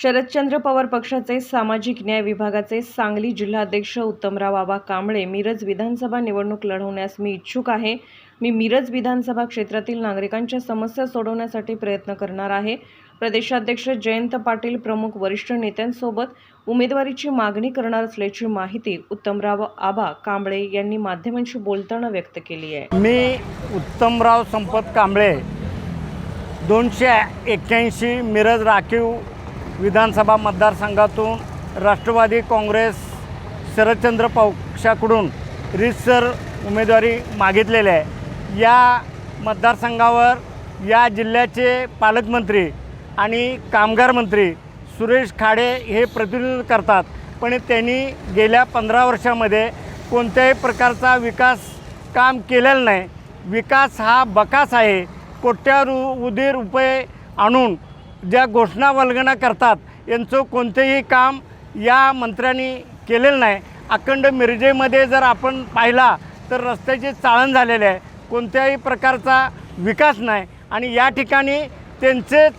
शरदचंद्र पवार पक्षाचे सामाजिक न्याय विभागाचे सांगली जिल्हाध्यक्ष उत्तमराव आबा कांबळे मिरज विधानसभा निवडणूक लढवण्यास मी इच्छुक आहे. मी मिरज विधानसभा क्षेत्रातील नागरिकांच्या समस्या सोडवण्यासाठी प्रयत्न करणार आहे. प्रदेशाध्यक्ष जयंत पाटील प्रमुख वरिष्ठ नेत्यांसोबत उमेदवारीची मागणी करणार असल्याची माहिती उत्तमराव आबा कांबळे यांनी माध्यमांशी बोलताना व्यक्त केली आहे. मी उत्तमराव संपत कांबळे दोनशे एक्क्याऐंशी मिरज राखीव विधानसभा मतदारसंघातून राष्ट्रवादी काँग्रेस शरदचंद्र पक्षाकडून रितसर उमेदवारी मागितलेली आहे. या मतदारसंघावर या जिल्ह्याचे पालकमंत्री आणि कामगार मंत्री सुरेश खाडे हे प्रतिनिधित्व करतात. पण त्यांनी गेल्या पंधरा वर्षामध्ये कोणत्याही प्रकारचा विकास काम केलेलं नाही. विकास हा बकास आहे. कोट्यावधी रुपये आणून ज्या घोषणा वल्गना करतात यांचं कोणतेही काम या मंत्र्यांनी केलेलं नाही. अखंड मिरजेमध्ये जर आपण पाहिला तर रस्त्याचे चाळण झालेले आहे. कोणत्याही प्रकारचा विकास नाही. आणि या ठिकाणी त्यांचेच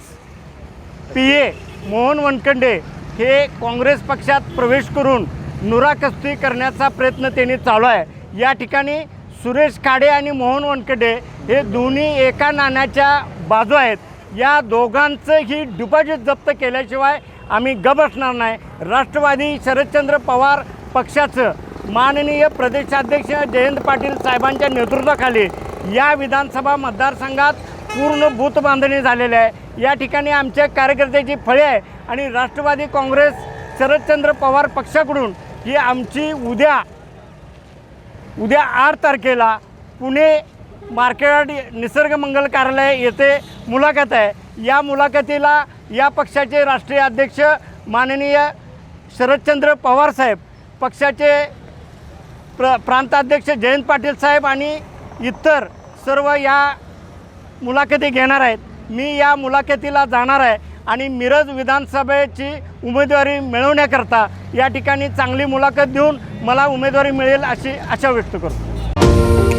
पी ए मोहन वनखंडे हे काँग्रेस पक्षात प्रवेश करून नुराकस्ती करण्याचा प्रयत्न त्यांनी चालू आहे. या ठिकाणी सुरेश खाडे आणि मोहन वनखंडे हे दोन्ही एका नाण्याच्या बाजू आहेत. या दोघांचं ही डिपॉझिट जप्त केल्याशिवाय आम्ही ग बसणार नाही. राष्ट्रवादी शरदचंद्र पवार पक्षाचं माननीय प्रदेशाध्यक्ष जयंत पाटील साहेबांच्या नेतृत्वाखाली या विधानसभा मतदारसंघात पूर्ण बूथ बांधणी झालेली आहे. या ठिकाणी आमच्या कार्यकर्त्याची फळे आहे आणि राष्ट्रवादी काँग्रेस शरदचंद्र पवार पक्षाकडून ही आमची उद्या उद्या आठ तारखेला पुणे मार्केट निसर्ग मंगल कार्यालय येथे मुलाखत आहे. या मुलाखतीला या पक्षाचे राष्ट्रीय अध्यक्ष माननीय शरदचंद्र पवार साहेब पक्षाचे प्र प्रांताध्यक्ष जयंत पाटील साहेब आणि इतर सर्व या मुलाखती घेणार आहेत. मी या मुलाखतीला जाणार आहे आणि मिरज विधानसभेची उमेदवारी मिळवण्याकरता या ठिकाणी चांगली मुलाखत देऊन मला उमेदवारी मिळेल अशी आशा व्यक्त करतो.